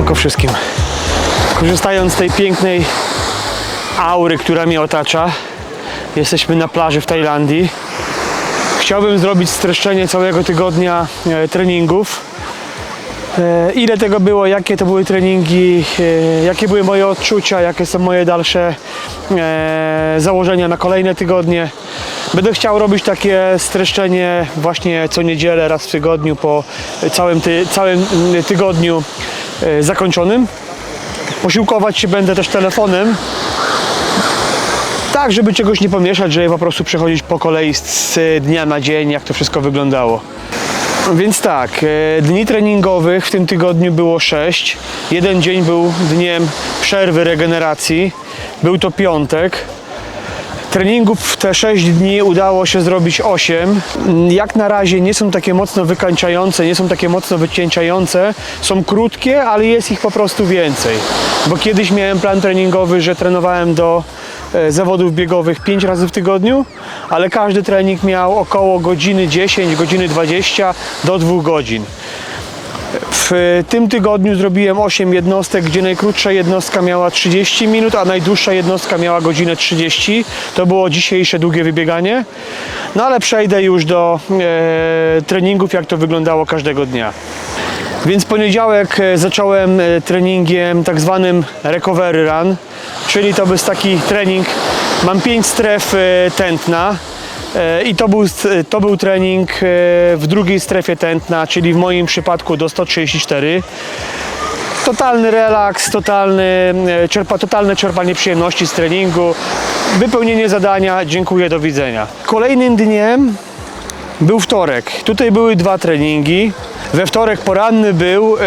Siemanko wszystkim. Korzystając z tej pięknej aury, która mnie otacza, jesteśmy na plaży w Tajlandii. Chciałbym zrobić streszczenie całego tygodnia e, treningów. E, ile tego było, jakie to były treningi, e, jakie były moje odczucia, jakie są moje dalsze założenia na kolejne tygodnie. Będę chciał robić takie streszczenie właśnie co niedzielę, raz w tygodniu po całym, ty, całym mm, tygodniu zakończonym. Posiłkować się będę też telefonem, tak żeby czegoś nie pomieszać, żeby po prostu przechodzić po kolei z, z dnia na dzień, jak to wszystko wyglądało. Więc tak, e, dni treningowych w tym tygodniu było 6. Jeden dzień był dniem przerwy regeneracji. Był to piątek. Treningów w te 6 dni udało się zrobić 8. Jak na razie nie są takie mocno wykańczające, nie są takie mocno wycieńczające. Są krótkie, ale jest ich po prostu więcej. Bo kiedyś miałem plan treningowy, że trenowałem do e, zawodów biegowych 5 razy w tygodniu, ale każdy trening miał około godziny 10, godziny 20 do 2 godzin. W tym tygodniu zrobiłem 8 jednostek, gdzie najkrótsza jednostka miała 30 minut, a najdłuższa jednostka miała godzinę 30. To było dzisiejsze długie wybieganie. No ale przejdę już do e, treningów, jak to wyglądało każdego dnia. Więc poniedziałek e, zacząłem e, treningiem tak zwanym recovery run, czyli to jest taki trening, mam 5 stref e, tętna, I to był, to był trening e, w drugiej strefie tętna, czyli w moim przypadku do 134. Totalny relaks, totalny, e, czerpa, totalne czerpanie przyjemności z treningu, wypełnienie zadania, dziękuję, do widzenia. Kolejnym dniem był wtorek. Tutaj były dwa treningi. We wtorek poranny był e,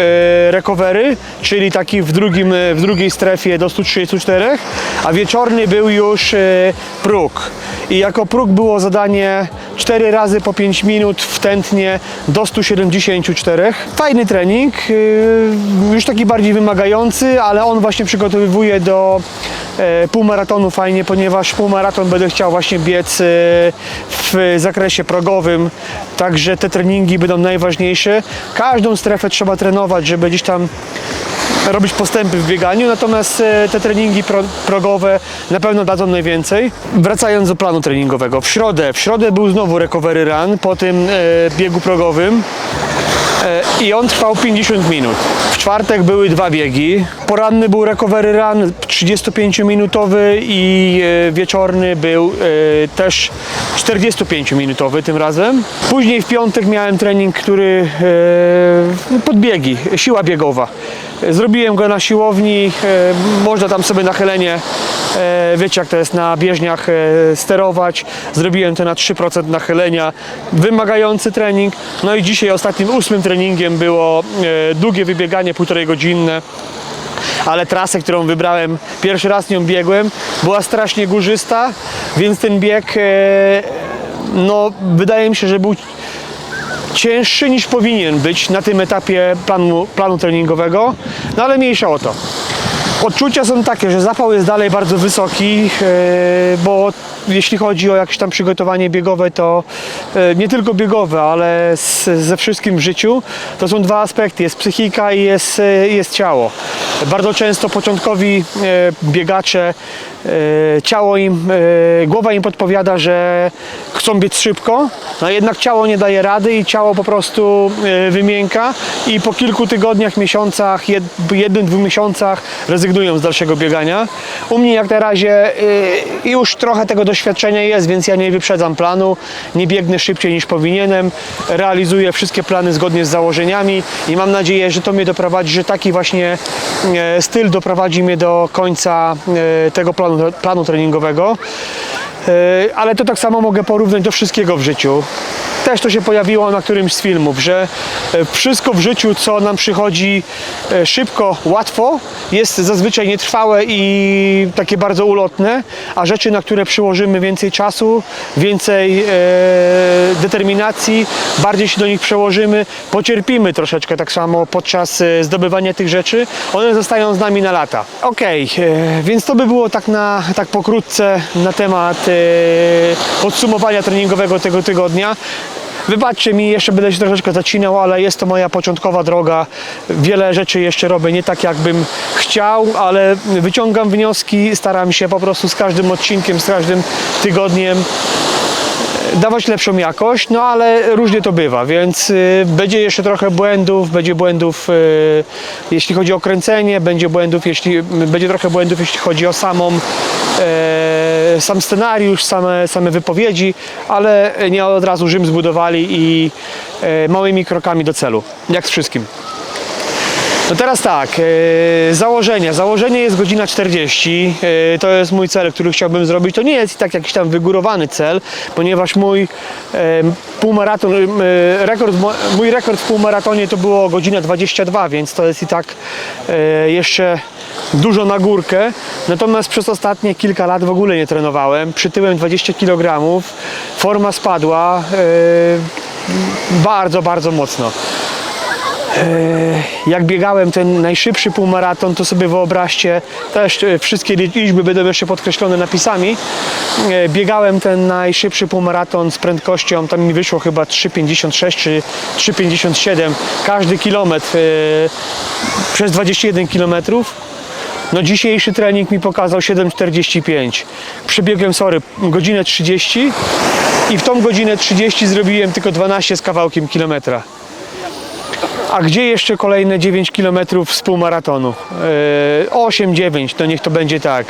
recovery, czyli taki w, drugim, e, w drugiej strefie do 134, a wieczorny był już e, próg. I jako próg było zadanie 4 razy po 5 minut w tętnie do 174. Fajny trening, już taki bardziej wymagający, ale on właśnie przygotowywuje do półmaratonu fajnie, ponieważ półmaraton będę chciał właśnie biec w zakresie progowym, także te treningi będą najważniejsze. Każdą strefę trzeba trenować, żeby gdzieś tam robić postępy w bieganiu, natomiast e, te treningi pro, progowe na pewno dadzą najwięcej. Wracając do planu treningowego, w środę, w środę był znowu recovery run po tym e, biegu progowym i on trwał 50 minut. W czwartek były dwa biegi. Poranny był recovery run 35-minutowy i e, wieczorny był e, też 45-minutowy tym razem. Później w piątek miałem trening, który e, podbiegi, siła biegowa. Zrobiłem go na siłowni, e, można tam sobie nachylenie, e, wiecie jak to jest na bieżniach e, sterować. Zrobiłem to na 3% nachylenia, wymagający trening. No i dzisiaj ostatnim ósmym treningiem było długie wybieganie, półtorej godzinne ale trasę, którą wybrałem, pierwszy raz nią biegłem, była strasznie górzysta, więc ten bieg, no wydaje mi się, że był cięższy niż powinien być na tym etapie planu, planu treningowego, no ale mniejsza o to. Odczucia są takie, że zapał jest dalej bardzo wysoki, e, bo jeśli chodzi o jakieś tam przygotowanie biegowe, to e, nie tylko biegowe, ale ze wszystkim w życiu, to są dwa aspekty, jest psychika i jest, e, jest ciało. Bardzo często początkowi e, biegacze, e, ciało im, e, głowa im podpowiada, że chcą biec szybko, no jednak ciało nie daje rady i ciało po prostu wymięka i po kilku tygodniach, miesiącach, jed, jednym, dwóch miesiącach rezygnują z dalszego biegania. U mnie jak na razie już trochę tego doświadczenia jest, więc ja nie wyprzedzam planu, nie biegnę szybciej niż powinienem, realizuję wszystkie plany zgodnie z założeniami i mam nadzieję, że to mnie doprowadzi, że taki właśnie styl doprowadzi mnie do końca e, tego planu, planu treningowego. E, Ale to tak samo mogę porównać do wszystkiego w życiu. Też to się pojawiło na którymś z filmów, że e, wszystko w życiu, co nam przychodzi e, szybko, łatwo, jest zazwyczaj nietrwałe i takie bardzo ulotne, a rzeczy, na które przyłożymy więcej czasu, więcej determinacji, bardziej się do nich przełożymy, pocierpimy troszeczkę tak samo podczas zdobywania tych rzeczy, one zostają z nami na lata. Okej, e, więc to by było tak, na, tak pokrótce na temat podsumowania treningowego tego tygodnia. Wybaczcie mi, jeszcze będę się troszeczkę zacinał, ale jest to moja początkowa droga. Wiele rzeczy jeszcze robię nie tak, jakbym chciał, ale wyciągam wnioski, staram się po prostu z każdym odcinkiem, z każdym tygodniem dawać lepszą jakość, no ale różnie to bywa, więc y, będzie jeszcze trochę błędów, będzie błędów y, jeśli chodzi o kręcenie, będzie błędów, jeśli będzie trochę błędów, jeśli chodzi o samą e, sam scenariusz, same, same wypowiedzi, ale nie od razu Rzym zbudowali i e, małymi krokami do celu, jak z wszystkim. No teraz tak, e, założenie. Założenie jest godzina 40. E, to jest mój cel, który chciałbym zrobić. To nie jest tak jakiś tam wygórowany cel, ponieważ mój e, półmaraton, rekord, mój rekord w półmaratonie to było godzina 22, więc to jest i tak jeszcze dużo na górkę. Natomiast przez ostatnie kilka lat w ogóle nie trenowałem. Przytyłem 20 kg, forma spadła bardzo, bardzo mocno jak biegałem ten najszybszy półmaraton, to sobie wyobraźcie, też e, wszystkie liczby będą jeszcze podkreślone napisami. E, Biegałem ten najszybszy półmaraton z prędkością, tam mi wyszło chyba 3,56 czy 3,57 każdy kilometr e, przez 21 kilometrów. No dzisiejszy trening mi pokazał 7,45. Przebiegłem, sorry, godzinę 30 i w tą godzinę 30 zrobiłem tylko 12 z kawałkiem kilometra. A gdzie jeszcze kolejne 9 km z półmaratonu? Yy, 8-9, to niech to będzie tak.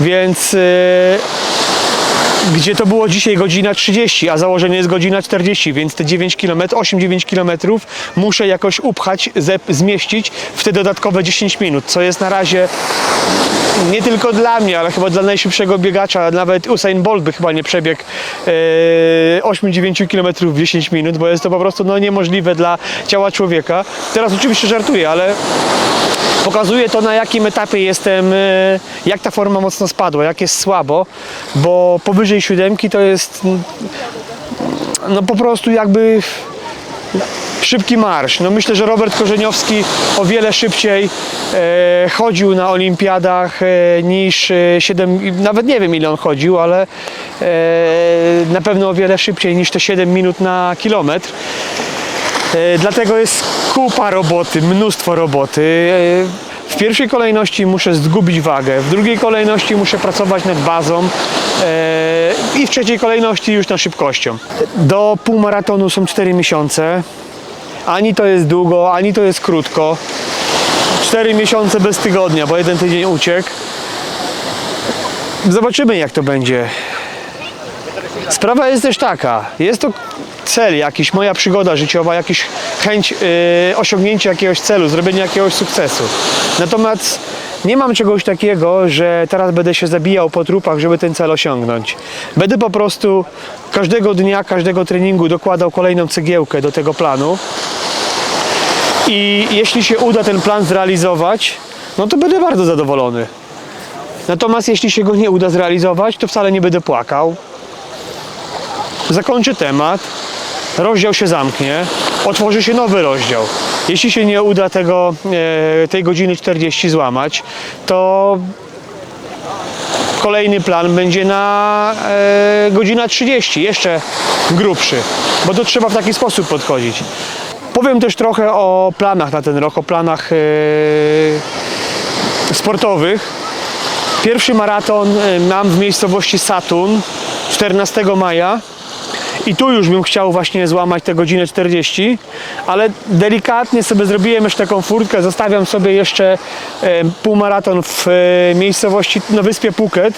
Więc yy, gdzie to było dzisiaj godzina 30, a założenie jest godzina 40, więc te 9 km, 8-9 km muszę jakoś upchać, zmieścić w te dodatkowe 10 minut, co jest na razie nie tylko dla mnie, ale chyba dla najszybszego biegacza, nawet Usain Bolt by chyba nie przebiegł e, 8-9 km w 10 minut, bo jest to po prostu no, niemożliwe dla ciała człowieka. Teraz oczywiście żartuję, ale pokazuje to na jakim etapie jestem, e, jak ta forma mocno spadła, jak jest słabo, bo powyżej siódemki to jest mm, no po prostu jakby szybki marsz. No myślę, że Robert Korzeniowski o wiele szybciej e, chodził na olimpiadach e, niż e, 7, nawet nie wiem ile on chodził, ale e, na pewno o wiele szybciej niż te 7 minut na kilometr. E, Dlatego jest kupa roboty, mnóstwo roboty. E, W pierwszej kolejności muszę zgubić wagę, w drugiej kolejności muszę pracować nad bazą e, i w trzeciej kolejności już nad szybkością. Do półmaratonu są 4 miesiące. Ani to jest długo, ani to jest krótko. 4 miesiące bez tygodnia, bo jeden tydzień uciekł. Zobaczymy jak to będzie. Sprawa jest też taka, jest to cel jakiś, moja przygoda życiowa, jakiś chęć yy, osiągnięcia jakiegoś celu, zrobienia jakiegoś sukcesu. Natomiast nie mam czegoś takiego, że teraz będę się zabijał po trupach, żeby ten cel osiągnąć. Będę po prostu każdego dnia, każdego treningu dokładał kolejną cegiełkę do tego planu. I jeśli się uda ten plan zrealizować, no to będę bardzo zadowolony. Natomiast jeśli się go nie uda zrealizować, to wcale nie będę płakał. Zakończę temat, rozdział się zamknie, otworzy się nowy rozdział. Jeśli się nie uda tego, e, tej godziny 40 złamać, to kolejny plan będzie na e, godzina 30, jeszcze grubszy, bo to trzeba w taki sposób podchodzić. Powiem też trochę o planach na ten rok, o planach e, sportowych. Pierwszy maraton e, mam w miejscowości Satun 14 maja. I tu już bym chciał właśnie złamać tę godzinę 40, ale delikatnie sobie zrobiłem jeszcze taką furtkę, zostawiam sobie jeszcze e, półmaraton w e, miejscowości na wyspie Phuket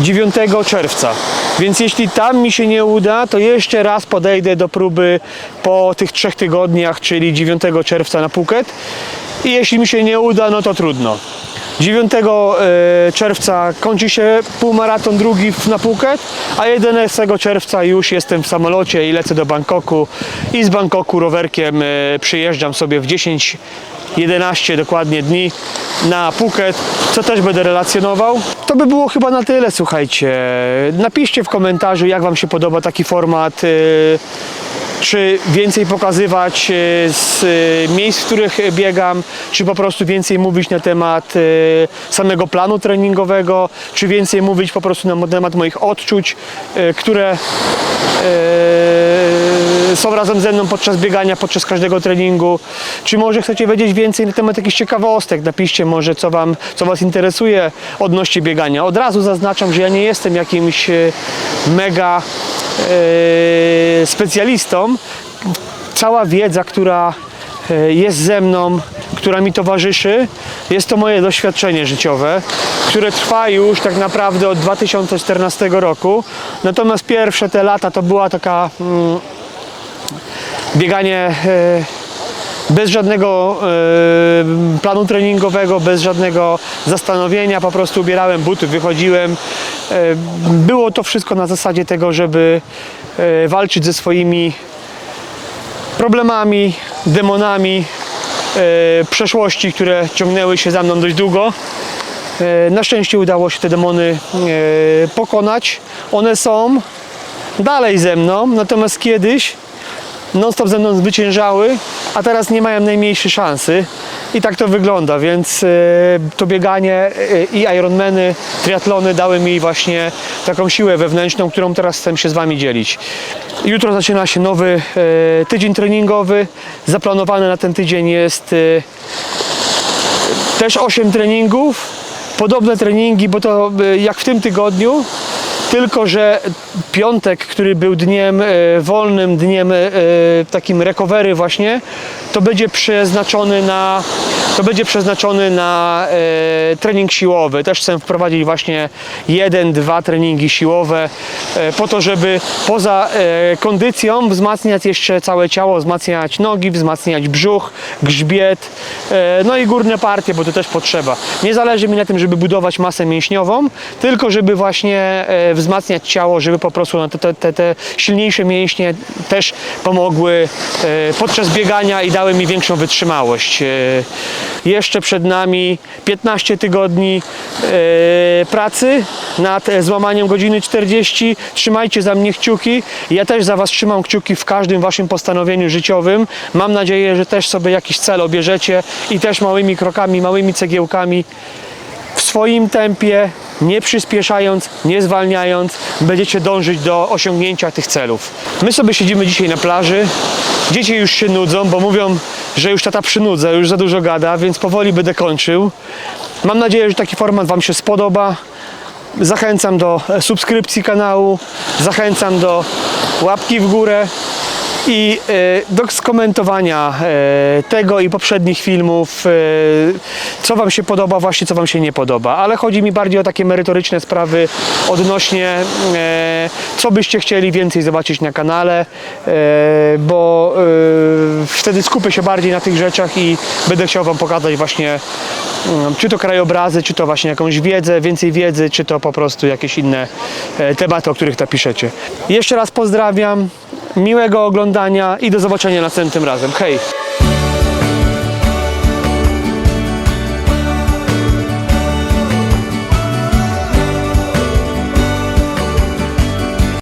9 czerwca. Więc jeśli tam mi się nie uda, to jeszcze raz podejdę do próby po tych trzech tygodniach, czyli 9 czerwca na Phuket. I jeśli mi się nie uda, no to trudno. 9 e, czerwca kończy się półmaraton drugi na Phuket, a 11 czerwca już jestem w samolocie i lecę do Bangkoku i z Bangkoku rowerkiem e, przyjeżdżam sobie w 10 11 dokładnie dni na Phuket, co też będę relacjonował. To by było chyba na tyle, słuchajcie. Napiszcie w komentarzu, jak Wam się podoba taki format. Czy więcej pokazywać e, z e, miejsc, w których biegam, czy po prostu więcej mówić na temat e, samego planu treningowego, czy więcej mówić po prostu na temat moich odczuć, które są razem ze mną podczas biegania, podczas każdego treningu. Czy może chcecie wiedzieć więcej na temat jakichś ciekawostek? Napiszcie może, co, wam, co Was interesuje odnośnie biegania. Od razu zaznaczam, że ja nie jestem jakimś mega e, Cała wiedza, która e, jest ze mną, która mi towarzyszy, jest to moje doświadczenie życiowe, które trwa już tak naprawdę od 2014 roku. Natomiast pierwsze te lata to była taka mm, bieganie e, bez żadnego e, planu treningowego, bez żadnego zastanowienia, po prostu ubierałem buty, wychodziłem. Było to wszystko na zasadzie tego, żeby walczyć ze swoimi problemami, demonami e, przeszłości, które ciągnęły się za mną dość długo. E, na szczęście udało się te demony e, pokonać. One są dalej ze mną, natomiast kiedyś non-stop ze mną zwyciężały, a teraz nie mają najmniejszej szansy. I tak to wygląda, więc e, to bieganie e, i Ironmany, triatlony dały mi właśnie taką siłę wewnętrzną, którą teraz chcę się z Wami dzielić. Jutro zaczyna się nowy e, tydzień treningowy. Zaplanowany na ten tydzień jest e, też 8 treningów. Podobne treningi, bo to e, jak w tym tygodniu, tylko że piątek, który był dniem e, wolnym, dniem e, takim recovery właśnie, to będzie przeznaczony na to będzie przeznaczony na e, trening siłowy. Też chcę wprowadzić właśnie jeden, dwa treningi siłowe po to, żeby poza kondycją wzmacniać jeszcze całe ciało, wzmacniać nogi, wzmacniać brzuch, grzbiet, no i górne partie, bo to też potrzeba. Nie zależy mi na tym, żeby budować masę mięśniową, tylko żeby właśnie wzmacniać ciało, żeby po prostu no, te, te, te, silniejsze mięśnie też pomogły e, podczas biegania i dały mi większą wytrzymałość. E, Jeszcze przed nami 15 tygodni e, pracy nad złamaniem godziny 40. Trzymajcie za mnie kciuki. Ja też za Was trzymam kciuki w każdym Waszym postanowieniu życiowym. Mam nadzieję, że też sobie jakiś cel obierzecie i też małymi krokami, małymi cegiełkami w swoim tempie, nie przyspieszając, nie zwalniając, będziecie dążyć do osiągnięcia tych celów. My sobie siedzimy dzisiaj na plaży. Dzieci już się nudzą, bo mówią, że już tata przynudza, już za dużo gada, więc powoli będę kończył. Mam nadzieję, że taki format Wam się spodoba. Zachęcam do e, subskrypcji kanału, zachęcam do łapki w górę i e, do skomentowania e, tego i poprzednich filmów, e, co Wam się podoba, właśnie co Wam się nie podoba. Ale chodzi mi bardziej o takie merytoryczne sprawy odnośnie, co byście chcieli więcej zobaczyć na kanale, bo wtedy skupię się bardziej na tych rzeczach i będę chciał Wam pokazać właśnie mm, czy to krajobrazy, czy to właśnie jakąś wiedzę, więcej wiedzy, czy to po prostu jakieś inne tematy, o których napiszecie. Jeszcze raz pozdrawiam, miłego oglądania i do zobaczenia następnym razem. Hej!